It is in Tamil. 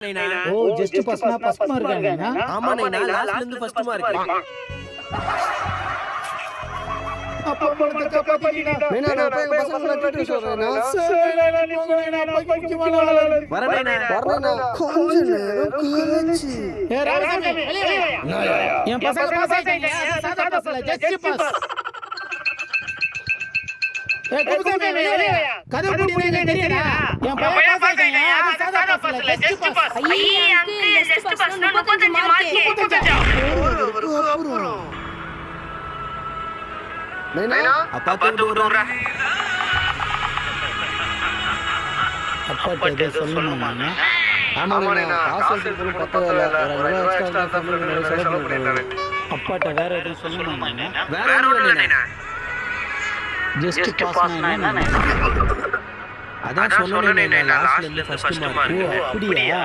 ஓ ஜஸ்ட் பஸ்னா பஸ் மார்க் இருக்காங்க ஆமா நைனா லாஸ்ட்ல இருந்து ஃபர்ஸ்ட் மார்க் அப்பா பணத்தை காப்பாத்திட்டீங்க நைனா நான் போய் பசங்களை கூட்டிட்டு சொல்றேன். வர நைனா வரேன் கொஞ்ச நேரம் கழிச்சு. என் பசங்க பாஸ் ஆயிட்டாங்க சாதா பஸ் இல்ல ஜஸ்ட் பஸ் ஏய் குமுசாமி வெளிய வெளிய அது சாதா பஸ் இல்ல ஜஸ்ட் பஸ் ஐயா அங்கிள் ஜஸ்ட் பஸ் முப்பத்தஞ்சு மார்க் அப்புறம் நைனா? அப்பா தூண்டு விடுறா அப்பா ஏதோ சொல்லணும் ஆமா நைனா. காசு எடுத்து பத்தவே இல்ல ஒரு ஐநூறு எக்ஸ்ட்ரா இருந்தா செலவு பண்ணிட்டாரு அப்பாட்ட வேற எதுவும் சொல்லணும் வேற ஒண்ணும் நைனா. ஜஸ்ட் பாஸ் என்ன அதான் சொன்னேன் நைனா லாஸ்ட்ல இருந்து ஃபர்ஸ்ட் மார்க் அப்படியா?